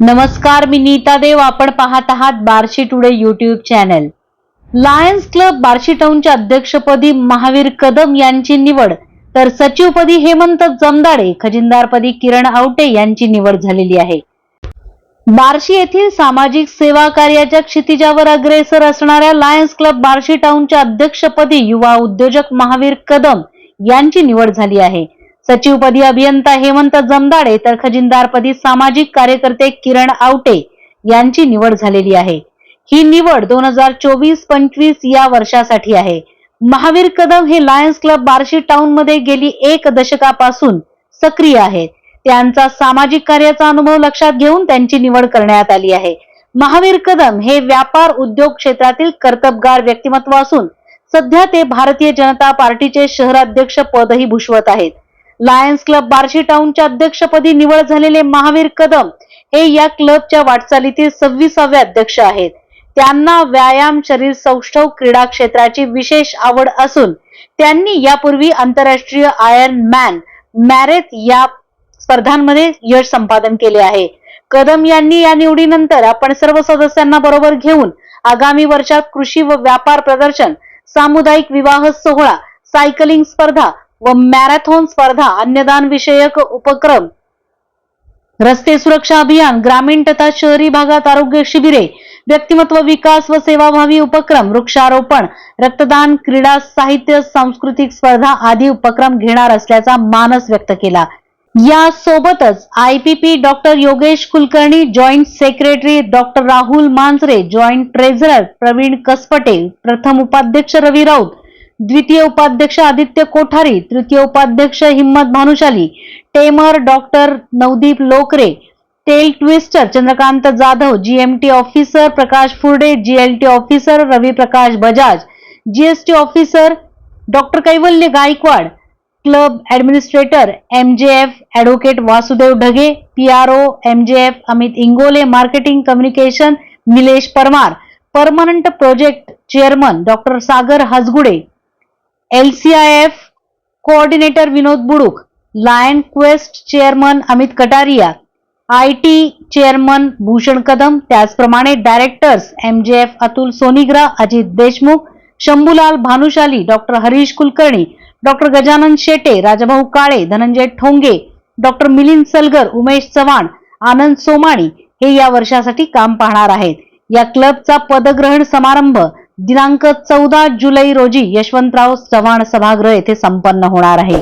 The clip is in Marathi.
नमस्कार मी नीता देव. आपण पाहत आहात Barshi today YouTube channel Lions club Barshi टाऊनच्या अध्यक्षपदी महावीर कदम यांची निवड. तर सचिवपदी हेमंत जमदाडे खजिनदारपदी किरण आवटे यांची निवड झालेली आहे. बार्शी येथील सामाजिक सेवा कार्याच्या क्षितिजावर अग्रेसर असणाऱ्या लायन्स क्लब बार्शी टाऊनच्या अध्यक्षपदी युवा उद्योजक महावीर कदम यांची निवड झाली आहे. सचिवपदी अभियंता हेमंत जमदाडे तर खजिनदारपदी सामाजिक कार्यकर्ते किरण आवटे यांची निवड झालेली आहे. ही निवड दोन हजार चोवीस पंचवीस या वर्षासाठी आहे. महावीर कदम हे लायन्स क्लब बार्शी टाउनमध्ये गेली एक दशकापासून सक्रिय आहेत त्यांचा सामाजिक कार्याचा अनुभव लक्षात घेऊन त्यांची निवड करण्यात आली आहे. महावीर कदम हे व्यापार उद्योग क्षेत्रातील कर्तबगार व्यक्तिमत्व असून सध्या ते भारतीय जनता पार्टीचे शहराध्यक्ष पदही भूषवत आहेत. लायन्स क्लब बार्शी टाउनच्या अध्यक्षपदी निवड झालेले महावीर कदम हे या क्लबच्या वाटचालीतील सव्वीसावे अध्यक्ष आहेत. त्यांना व्यायाम शरीर सौष्ठव क्रीडा क्षेत्राची विशेष आवड असून त्यांनी यापूर्वी आंतरराष्ट्रीय आयर्न मॅन मॅरेथ या स्पर्धांमध्ये यश संपादन केले आहे. कदम यांनी या निवडीनंतर आपण सर्व सदस्यांना बरोबर घेऊन आगामी वर्षात कृषी व व्यापार प्रदर्शन सामुदायिक विवाह सोहळा सायकलिंग स्पर्धा व मॅरेथॉन स्पर्धा अन्नदान विषयक उपक्रम. रस्ते सुरक्षा अभियान ग्रामीण तथा शहरी भागात आरोग्य शिबिरे व्यक्तिमत्व विकास व सेवाभावी उपक्रम वृक्षारोपण रक्तदान क्रीडा साहित्य सांस्कृतिक स्पर्धा आदी उपक्रम घेणार असल्याचा मानस व्यक्त केला. या सोबतच IPP doctor Yogesh Kulkarni joint secretary doctor Rahul Manjare joint treasurer Pravin Kaspate प्रथम उपाध्यक्ष रवी राऊत द्वितीय उपाध्यक्ष आदित्य कोठारी तृतीय उपाध्यक्ष Himmat Bhanushali tamer doctor Navdeep Lokare tail twister Chandrakant Jadhav GMT officer Prakash Phurde GLT officer Ravi Prakash Bajaj GST officer doctor Kaivalya Gaikwad club administrator M J F advocate Vasudev Dhage P R O M J F Amit Ingole marketing communication Nilesh Parmar permanent project chairman doctor Sagar Hasgude F coordinator Vinod Buduk lion quest chairman Amit Kataria I T chairman Bhushan Kadam त्याचप्रमाणे directors MJF Atul Sonigra Ajit Deshmukh Shambhulal Bhanushali doctor Harish Kulkarni doctor Gajanan Shete Rajabhau Kale Dhananjay Thonge doctor Milind Salgar Umesh Chavan Anand Somani हे या वर्षासाठी काम पाहणार आहेत. या क्लबचा पदग्रहण समारंभ दिनांक चौदा जुलै रोजी यशवंतराव चव्हाण सभागृह येथे संपन्न होणार आहे.